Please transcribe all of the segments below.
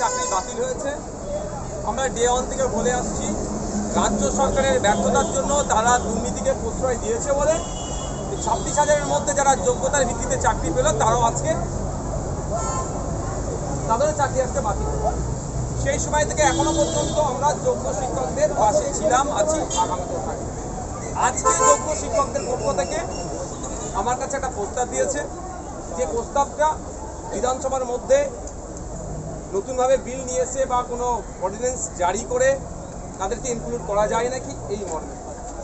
চাকরি বাতিল হয়েছে। আমরা ডে ওয়ান থেকে বলে আসছি, রাজ্য সরকারের ব্যর্থতার জন্য তারা দুর্নীতিকে প্রশ্রয় দিয়েছে বলে। ছাব্বিশ হাজারের মধ্যে যারা যোগ্যতার ভিত্তিতে চাকরি পেল, তারাও আজকে তাদেরও চাকরি আজকে বাতিল সেই সময় থেকে এখনও পর্যন্ত আমরা যোগ্য শিক্ষকদের পাশে ছিলাম, আছি আজকে যোগ্য শিক্ষকদের পক্ষ থেকে আমার কাছে একটা প্রস্তাব দিয়েছে। যে প্রস্তাবটা বিধানসভার মধ্যে নতুনভাবে বিল নিয়ে এসে বা কোনো অর্ডিন্যান্স জারি করে তাদেরকে ইনক্লুড করা যায় নাকি? এই মর্মে।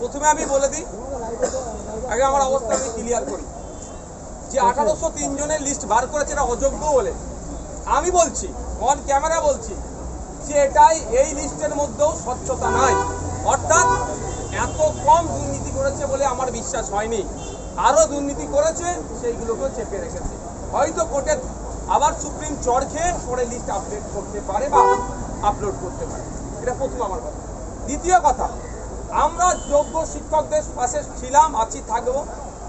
প্রথমে আমি বলে দিই আগে আমার অবস্থা আমি ক্লিয়ার করি। যে আঠারোশো জনের লিস্ট বার করেছে এটা অযোগ্য বলে। আমি বলছি অন ক্যামেরা বলছি যে এটাই এই লিস্টের মধ্যেও স্বচ্ছতা নয় অর্থাৎ এত কম দুর্নীতি করেছে বলে আমার বিশ্বাস হয়নি। আরও দুর্নীতি করেছে সেইগুলোকেও চেপে রেখেছে। হয়তো কোর্টে আবার সুপ্রিম চড় খেয়ে পরে লিস্ট আপডেট করতে পারে বা আপলোড করতে পারে। এটা প্রথম আমার কথা। দ্বিতীয় কথা, আমরা যোগ্য শিক্ষকদের পাশে ছিলাম, আছি, থাকব।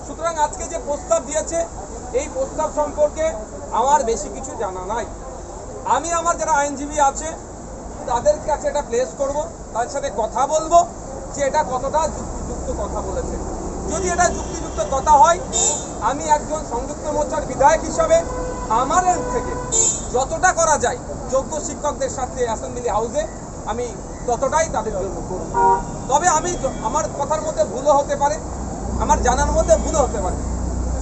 সুতরাং আজকে যে প্রস্তাব দিয়েছে, এই প্রস্তাব সম্পর্কে আমার বেশি কিছু জানা নাই। আমি আমার যারা আইনজীবী আছে, তাদের কাছে এটা প্লেস করব, তাদের সাথে কথা বলব যে এটা কতটা যুক্তিযুক্ত কথা বলেছে। যদি এটা যুক্তিযুক্ত কথা হয়, আমি একজন সংযুক্ত মোর্চার বিধায়ক হিসাবে আমার থেকে যতটা করা যায় যোগ্য শিক্ষকদের সাথে অ্যাসেম্বলি হাউসে আমি ততটাই তাদের জন্য করব। তবে আমি আমার কথার মধ্যে ভুলও হতে পারে, আমার জানার মধ্যে ভুলও হতে পারে।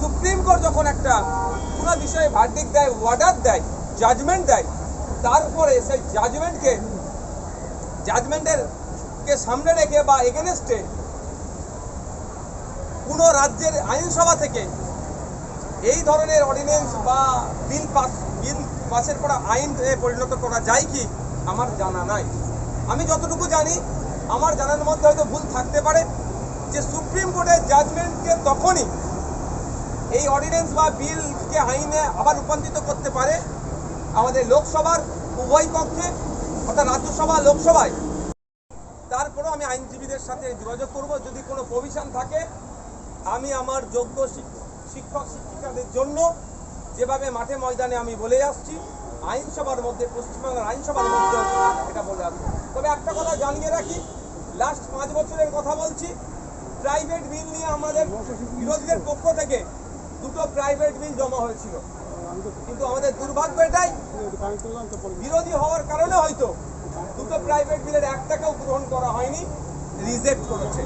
সুপ্রিম কোর্ট যখন একটা কোনো বিষয়ে ভার্ডিক দেয় অর্ডার দেয় জাজমেন্ট দেয় তারপরে সেই জাজমেন্টকে জাজমেন্টের কে সামনে রেখে বা এগেনস্টে রাজ্যের আইনসভা থেকে এই ধরনের অর্ডিন্যান্স বা বিল পাস, বিল পাসের পর আইন পরিণত করা যায় কি আমার জানা নাই। আমি যতটুকু জানি, আমার জানার মধ্যে হয়তো ভুল থাকতে পারে যে সুপ্রিম কোর্টের জাজমেন্টকে তখনই এই অর্ডিন্যান্স বা বিলকে আইনে আবার রূপান্তরিত করতে পারে আমাদের লোকসভার উভয় কক্ষে অর্থাৎ রাজ্যসভা, লোকসভায়। তারপরেও আমি আইনজীবীদের সাথে যোগাযোগ করব। যদি কোনো প্রভিশন থাকে আমি আমার যোগ্য শিক- শিক্ষক, শিক্ষিকাদের জন্য যেভাবে মাঠে ময়দানে আমি বলে আসছি, আইনসভার মধ্যে, পশ্চিমবাংলার আইনসভার মধ্যে এটা বলে আসব তবে একটা কথা জানিয়ে রাখি লাস্ট পাঁচ বছরের কথা বলছি প্রাইভেট বিল নিয়ে আমাদের বিরোধীদের পক্ষ থেকে দুটো প্রাইভেট বিল জমা হয়েছিল। কিন্তু আমাদের দুর্ভাগ্য এটাই, বিরোধী হওয়ার কারণে হয়তো দুটো প্রাইভেট বিলের একটাকেও গ্রহণ করা হয়নি রিজেক্ট করেছে।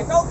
এটাও